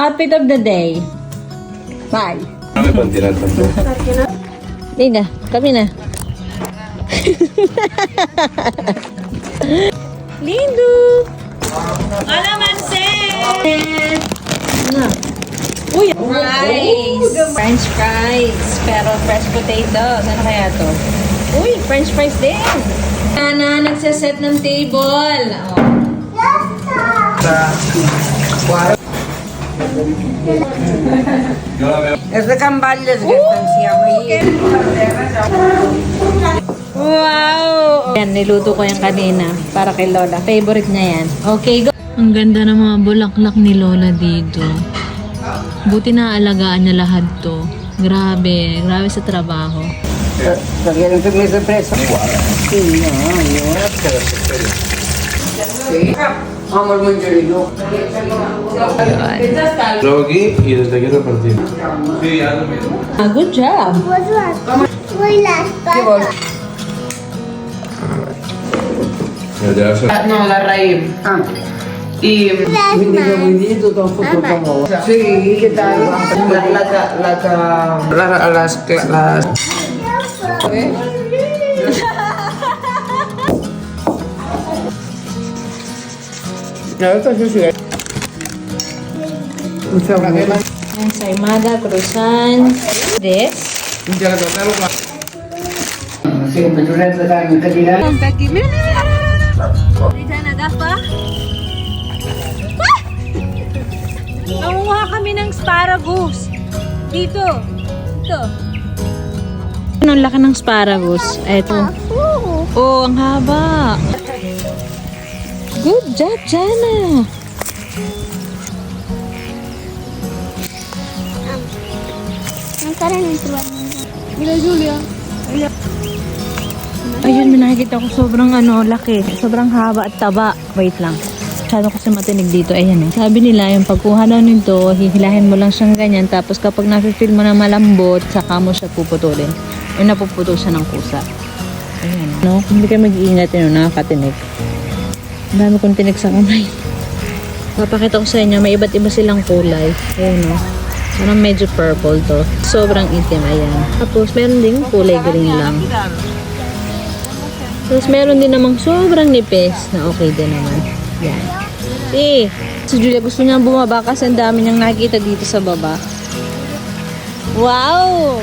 Outfit of the day. Bye. Kami pang tinatanto. Linda, kami na. Lindo! Alaman set! Na. Uy, fries! French fries. Pero fresh potatoes. Ano kaya to? Uy, french fries din. Ana, nagsaset ng table. Oh. Esse cambalhas gastam siamo Wow! Yan, niluto ko yan kanina para kay Lola. Favorite niya yan. Okay, go! Ang ganda ng mga bulaklak ni Lola dito. Buti na alagaan niya lahat to. Grabe, grabe sa trabaho. Perché non mi sorpreso. Sì, no, io. Vamos muy. Luego aquí y desde aquí repartir. Sí. Ah, good job. Voy las patas. Ah, no, la raíz. Ah. Y... Mm, sí, ¿qué tal? La, la, la, las... las... las, las, Ito sì, sì. Ensaymada, croissant. This. Sì, come Giuseppe dai, un cadina. Diyan na pa? Nangunguha kami ng asparagus. Dito. Dito. Ano ang laki ng asparagus? Eto. Oh, ang haba. Good job, Jana. Ayun, may nakikita ko sobrang ano, laki. Sobrang haba at taba. Wait lang. Masyado kasi matinig dito. Ayan eh. Sabi nila, yung pagkuha daw nito, hihilahin mo lang siyang ganyan. Tapos kapag nafe-feel mo na malambot, saka mo siya puputulin. O napuputol siya ng kusa. Ayan. No? Kung hindi ka mag-iingat, yun, nakakatinig. Dami kong tinig sa kamay. Papakita ko sa inyo, may iba't iba silang kulay. Ayan no. Parang medyo purple to. Sobrang itim, ayan. Tapos meron din kulay green lang. Tapos meron din namang sobrang nipis na okay din naman. Yan. Eh, si Julia gusto niyang bumaba kasi ang dami niyang nakikita dito sa baba. Wow!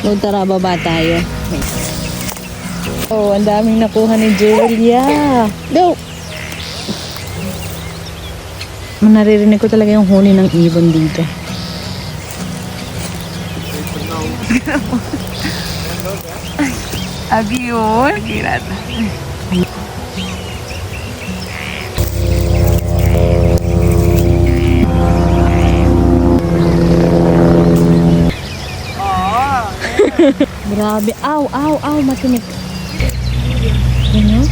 So, tara, baba tayo. Oh, ang daming nakuha ni Julia. Go! Naririnig ko talaga yung huni ng ibon dito. avión. Girata. Grabe. Aw, aw, aw, matinik. Ano?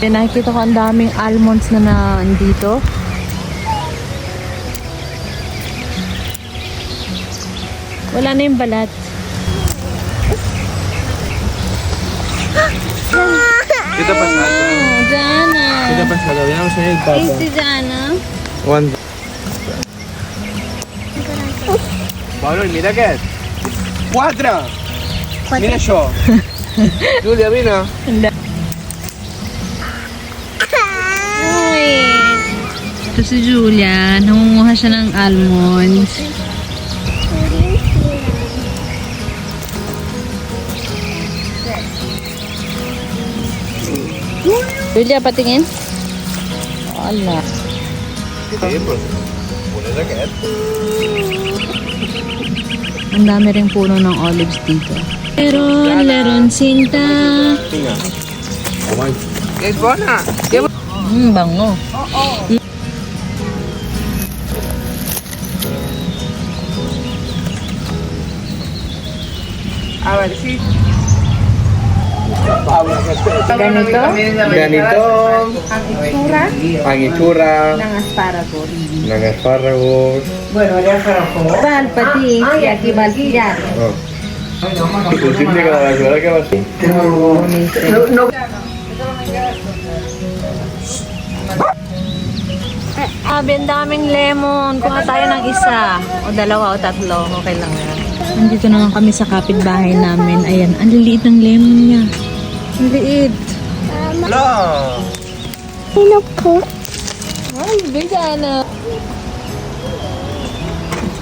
Eh, nakikita ko ang daming almonds na nandito. Wala na yung balat. Kita pasado. Oh, Jana. Kita pasado. Yan ang sa'yo, Ay, Papa. si Jana. One. Pablo, mira que es. Cuatro. Mira yo. Julia, mira. Ito si Julia. Nangunguha siya ng almonds. Julia, patingin. Wala. Ang dami rin puno ng olives dito. Leron, leron, sinta. Venga. Kumay. Es buena. Mm, bango. A ver si. Ganito? Ganito. Ang itsura. Ng asparagus. Ng asparagus. Bueno, un po'. Sal, pati, aquí va el pillar. Oh. Pues simple que la verdad que va así. No, no. Sabi, ang daming lemon. Kuha tayo ng isa. O dalawa o tatlo. Okay lang yan. Nandito na nga kami sa kapitbahay namin. Ayan, ang liliit ng lemon niya. Ang liit. Hello! Ay, bigyan na.